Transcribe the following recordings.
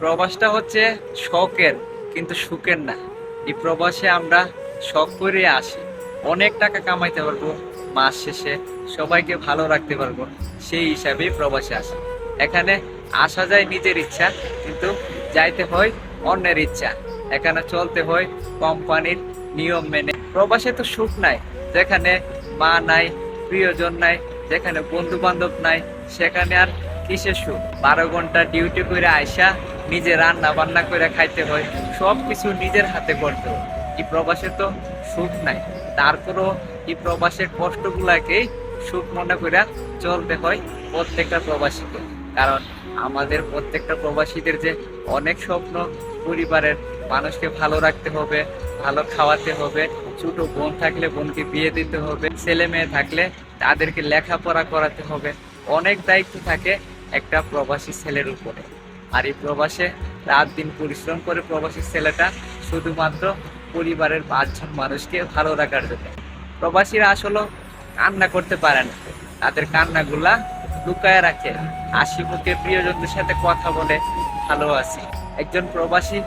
প্রবাসটা হচ্ছে শখের, কিন্তু সুখের না। এই প্রবাসে আমরা শখ করে আসি। অনেক টাকা কামাইতে পারব, মাস শেষে সবাইকে ভালো রাখতে পারব, সেই হিসাবেই প্রবাসে আসি। এখানে আসা যায় নিজের ইচ্ছা, কিন্তু যাইতে হয় অন্যের ইচ্ছা। এখানে চলতে হয় কোম্পানির নিয়ম মেনে। প্রবাসে তো সুখ নাই, যেখানে মা নাই, প্রিয়জন নাই, যেখানে বন্ধু বান্ধব নাই, সেখানে আর কিসের সুখ? বারো ঘণ্টা ডিউটি করে আইসা নিজে রান্না বান্না করে খাইতে হয় সব কিছু নিজের হাতে করতে হয়। এই প্রবাসে তো সুখ নাই। তারপরও এই প্রবাসের কষ্টগুলাকেই সুখ মনে করে চলতে হয় প্রত্যেকটা প্রবাসীকে। কারণ আমাদের প্রত্যেকটা প্রবাসীদের যে অনেক স্বপ্ন, পরিবারের মানুষকে ভালো রাখতে হবে, ভালো খাওয়াতে হবে, ছোট বোন থাকলে বোনকে বিয়ে দিতে হবে, ছেলে মেয়ে থাকলে তাদেরকে লেখাপড়া করাতে হবে। অনেক দায়িত্ব থাকে একটা প্রবাসী ছেলের উপরে। আর এই প্রবাসে রাত দিন পরিশ্রম করে প্রবাসী ছেলেটা শুধুমাত্র পরিবারের পাঁচজন মানুষকে ভালো রাখার জন্য। প্রবাসীরা আসলে কান্না করতে পারে না। তাদের কান্নাগুলা লুকায় রাখে। হাসি মুখে প্রিয়জনদের সাথে কথা বলে ভালো আছি একজন প্রবাসী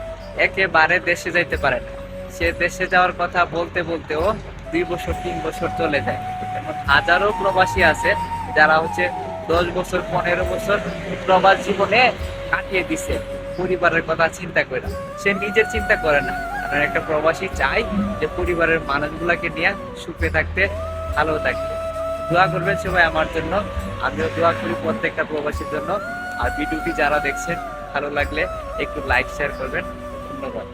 একেবারে দেশে যাইতে পারে না। সে দেশে যাওয়ার কথা বলতে বলতেও দুই বছর, তিন বছর চলে যায়। এমন হাজারো প্রবাসী আছে যারা হচ্ছে দশ বছর, পনেরো বছর প্রবাস জীবনে কাটিয়ে দিছে। পরিবারের কথা চিন্তা করে না। সে নিজের চিন্তা করে না। কারণ একটা প্রবাসী চাই যে পরিবারের মানুষগুলাকে নিয়ে সুখে থাকতে, ভালো থাকতে। দোয়া করবেন সবাই আমার জন্য। আমিও দোয়া করি প্রত্যেকটা প্রবাসীর জন্য। আর ভিডিওটি যারা দেখছেন, ভালো লাগলে একটু লাইক শেয়ার করবেন। ধন্যবাদ।